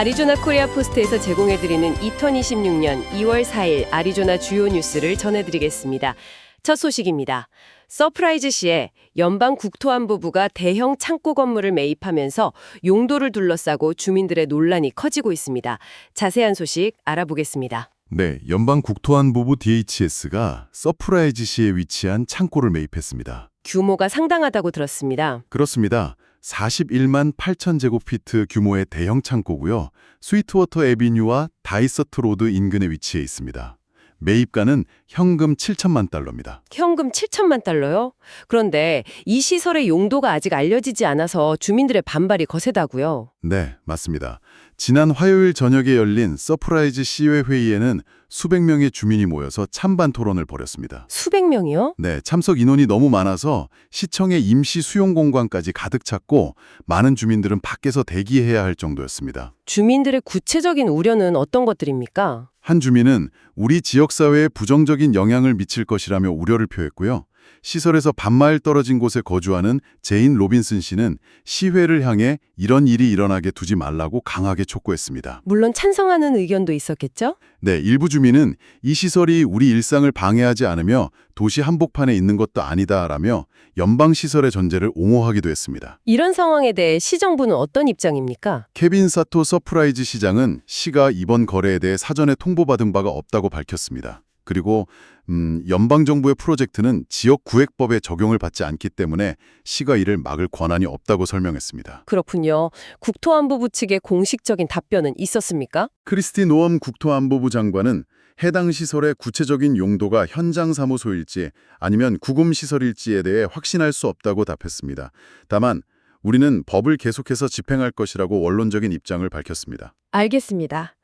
아리조나 코리아 포스트에서 제공해드리는 2026년 2월 4일 아리조나 주요 뉴스를 전해드리겠습니다. 첫 소식입니다. 서프라이즈 시에 연방 국토안보부가 대형 창고 건물을 매입하면서 용도를 둘러싸고 주민들의 논란이 커지고 있습니다. 자세한 소식 알아보겠습니다. 네, 연방 국토안보부 DHS가 서프라이즈 시에 위치한 창고를 매입했습니다. 규모가 상당하다고 들었습니다. 그렇습니다. 41만 8천 제곱피트 규모의 대형 창고고요. 스위트워터 에비뉴와 다이서트 로드 인근에 위치해 있습니다. 매입가는 현금 7천만 달러입니다. 현금 7천만 달러요? 그런데 이 시설의 용도가 아직 알려지지 않아서 주민들의 반발이 거세다고요. 네, 맞습니다. 지난 화요일 저녁에 열린 서프라이즈 시의회 회의에는 수백 명의 주민이 모여서 찬반 토론을 벌였습니다. 수백 명이요? 네, 참석 인원이 너무 많아서 시청의 임시 수용 공간까지 가득 찼고 많은 주민들은 밖에서 대기해야 할 정도였습니다. 주민들의 구체적인 우려는 어떤 것들입니까? 한 주민은 우리 지역사회에 부정적인 영향을 미칠 것이라며 우려를 표했고요. 시설에서 반마일 떨어진 곳에 거주하는 제인 로빈슨 씨는 시회를 향해 이런 일이 일어나게 두지 말라고 강하게 촉구했습니다. 물론 찬성하는 의견도 있었겠죠? 네, 일부 주민은 이 시설이 우리 일상을 방해하지 않으며 도시 한복판에 있는 것도 아니다라며 연방시설의 전제를 옹호하기도 했습니다. 이런 상황에 대해 시정부는 어떤 입장입니까? 케빈 사토 서프라이즈 시장은 시가 이번 거래에 대해 사전에 통보받은 바가 없다고 밝혔습니다. 그리고 음, 연방정부의 프로젝트는 지역 구획법에 적용을 받지 않기 때문에 시가 이를 막을 권한이 없다고 설명했습니다. 그렇군요. 국토안보부 측의 공식적인 답변은 있었습니까? 크리스티 노엄 국토안보부 장관은 해당 시설의 구체적인 용도가 현장 사무소일지 아니면 구금 시설일지에 대해 확신할 수 없다고 답했습니다. 다만 우리는 법을 계속해서 집행할 것이라고 원론적인 입장을 밝혔습니다. 알겠습니다.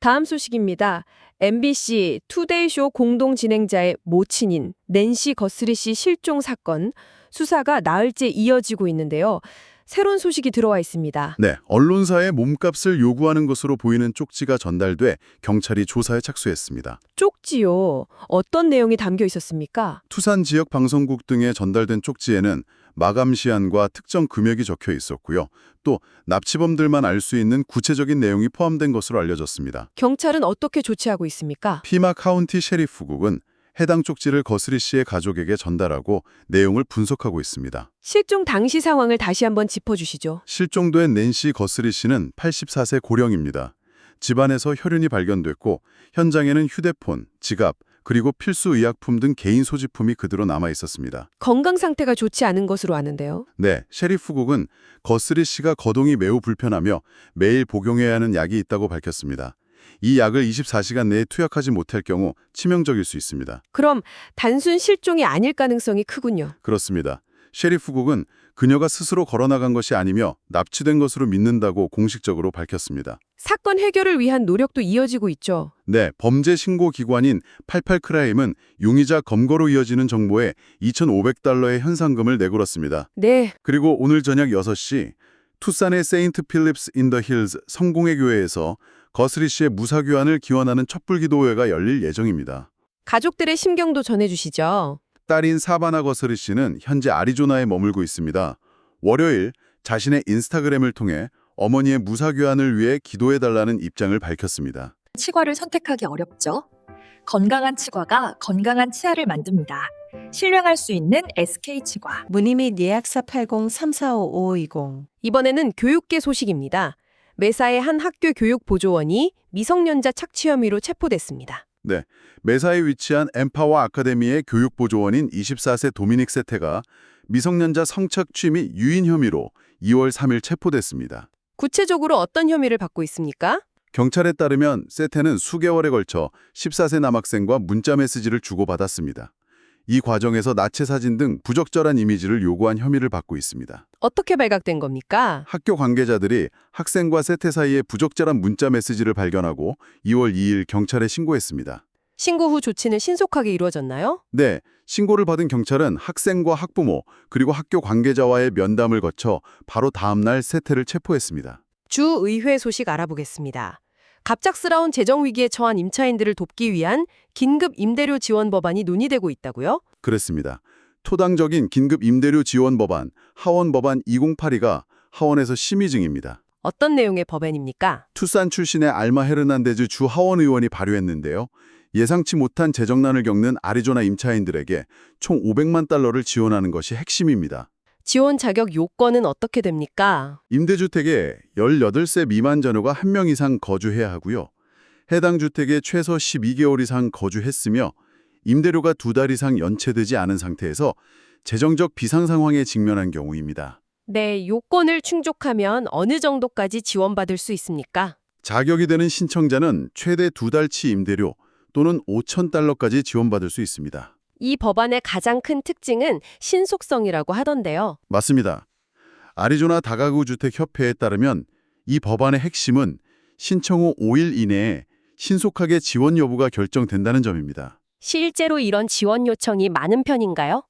다음 소식입니다. MBC 투데이쇼 공동 진행자의 모친인 낸시 거스리 씨 실종 사건 수사가 나흘째 이어지고 있는데요. 새로운 소식이 들어와 있습니다. 네, 언론사에 몸값을 요구하는 것으로 보이는 쪽지가 전달돼 경찰이 조사에 착수했습니다. 쪽지요. 어떤 내용이 담겨 있었습니까? 투산 지역 방송국 등에 전달된 쪽지에는 마감 시한과 특정 금액이 적혀 있었고요. 또 납치범들만 알 수 있는 구체적인 내용이 포함된 것으로 알려졌습니다. 경찰은 어떻게 조치하고 있습니까? 피마 카운티 셰리프국은 해당 쪽지를 거스리 씨의 가족에게 전달하고 내용을 분석하고 있습니다. 실종 당시 상황을 다시 한번 짚어주시죠. 실종된 낸시 거스리 씨는 84세 고령입니다. 집안에서 혈흔이 발견됐고 현장에는 휴대폰, 지갑, 그리고 필수 의약품 등 개인 소지품이 그대로 남아 있었습니다. 건강 상태가 좋지 않은 것으로 아는데요. 네, 셰리프국은 거스리 씨가 거동이 매우 불편하며 매일 복용해야 하는 약이 있다고 밝혔습니다. 이 약을 24시간 내에 투약하지 못할 경우 치명적일 수 있습니다. 그럼 단순 실종이 아닐 가능성이 크군요. 그렇습니다. 셰리프 국은 그녀가 스스로 걸어나간 것이 아니며 납치된 것으로 믿는다고 공식적으로 밝혔습니다. 사건 해결을 위한 노력도 이어지고 있죠. 네, 범죄 신고 기관인 88크라임은 용의자 검거로 이어지는 정보에 2,500달러의 현상금을 내걸었습니다. 네, 그리고 오늘 저녁 6시 투산의 세인트 필립스 인 더 힐즈 성공회 교회에서 거스리 씨의 무사 교환을 기원하는 촛불기도회가 열릴 예정입니다. 가족들의 심경도 전해주시죠. 딸인 사바나 거스리 씨는 현재 아리조나에 머물고 있습니다. 월요일 자신의 인스타그램을 통해 어머니의 무사 교환을 위해 기도해달라는 입장을 밝혔습니다. 치과를 선택하기 어렵죠. 건강한 치과가 건강한 치아를 만듭니다. 신뢰할 수 있는 SK 치과. 문의 및 예약사 80-345-5520 이번에는 교육계 소식입니다. 매사의 한 학교 교육 보조원이 미성년자 착취 혐의로 체포됐습니다. 네, 메사에 위치한 엠파워 아카데미의 교육 보조원인 24세 도미닉 세테가 미성년자 성착취 및 유인 혐의로 2월 3일 체포됐습니다. 구체적으로 어떤 혐의를 받고 있습니까? 경찰에 따르면 세테는 수개월에 걸쳐 14세 남학생과 문자 메시지를 주고받았습니다. 이 과정에서 나체 사진 등 부적절한 이미지를 요구한 혐의를 받고 있습니다. 어떻게 발각된 겁니까? 학교 관계자들이 학생과 세테 사이에 부적절한 문자 메시지를 발견하고 2월 2일 경찰에 신고했습니다. 신고 후 조치는 신속하게 이루어졌나요? 네, 신고를 받은 경찰은 학생과 학부모 그리고 학교 관계자와의 면담을 거쳐 바로 다음 날 세테를 체포했습니다. 주의회 소식 알아보겠습니다. 갑작스러운 재정 위기에 처한 임차인들을 돕기 위한 긴급 임대료 지원 법안이 논의되고 있다고요? 그랬습니다. 토당적인 긴급 임대료 지원 법안 하원 법안 2082가 하원에서 심의 중입니다. 어떤 내용의 법안입니까? 투싼 출신의 알마 헤르난데즈 주 하원 의원이 발의했는데요. 예상치 못한 재정난을 겪는 아리조나 임차인들에게 총 500만 달러를 지원하는 것이 핵심입니다. 지원 자격 요건은 어떻게 됩니까? 임대주택에 18세 미만 자녀가 1명 이상 거주해야 하고요. 해당 주택에 최소 12개월 이상 거주했으며 임대료가 두 달 이상 연체되지 않은 상태에서 재정적 비상 상황에 직면한 경우입니다. 네, 요건을 충족하면 어느 정도까지 지원받을 수 있습니까? 자격이 되는 신청자는 최대 두 달치 임대료 또는 5천 달러까지 지원받을 수 있습니다. 이 법안의 가장 큰 특징은 신속성이라고 하던데요. 맞습니다. 아리조나 다가구 주택 협회에 따르면 이 법안의 핵심은 신청 후 5일 이내에 신속하게 지원 여부가 결정된다는 점입니다. 실제로 이런 지원 요청이 많은 편인가요?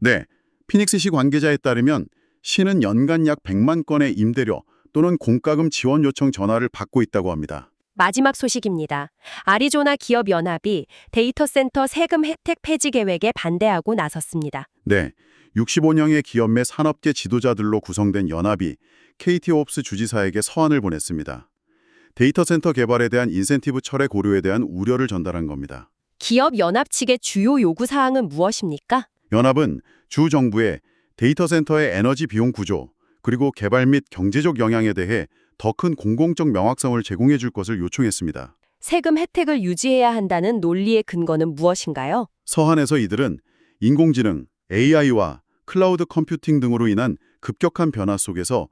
네, 피닉스시 관계자에 따르면 시는 연간 약 100만 건의 임대료 또는 공과금 지원 요청 전화를 받고 있다고 합니다. 마지막 소식입니다. 아리조나 기업연합이 데이터 센터 세금 혜택 폐지 계획에 반대하고 나섰습니다. 네, 65명의 기업 내 산업계 지도자들로 구성된 연합이 KT옵스 주지사에게 서한을 보냈습니다. 데이터 센터 개발에 대한 인센티브 철회 고려에 대한 우려를 전달한 겁니다. 기업 연합 측의 주요 요구 사항은 무엇입니까? 연합은 주 정부의 데이터 센터의 에너지 비용 구조, 그리고 개발 및 경제적 영향에 대해 더 큰 공공적 명확성을 제공해 줄 것을 요청했습니다. 세금 혜택을 유지해야 한다는 논리의 근거는 무엇인가요? 서한에서 이들은 인공지능, AI와 클라우드 컴퓨팅 등으로 인한 급격한 변화 속에서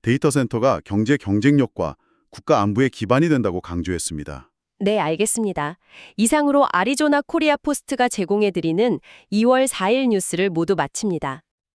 데이터 센터가 경제 경쟁력과 국가 안보의 기반이 된다고 강조했습니다. 네, 알겠습니다. 이상으로 아리조나 코리아 포스트가 제공해드리는 2월 4일 뉴스를 모두 마칩니다.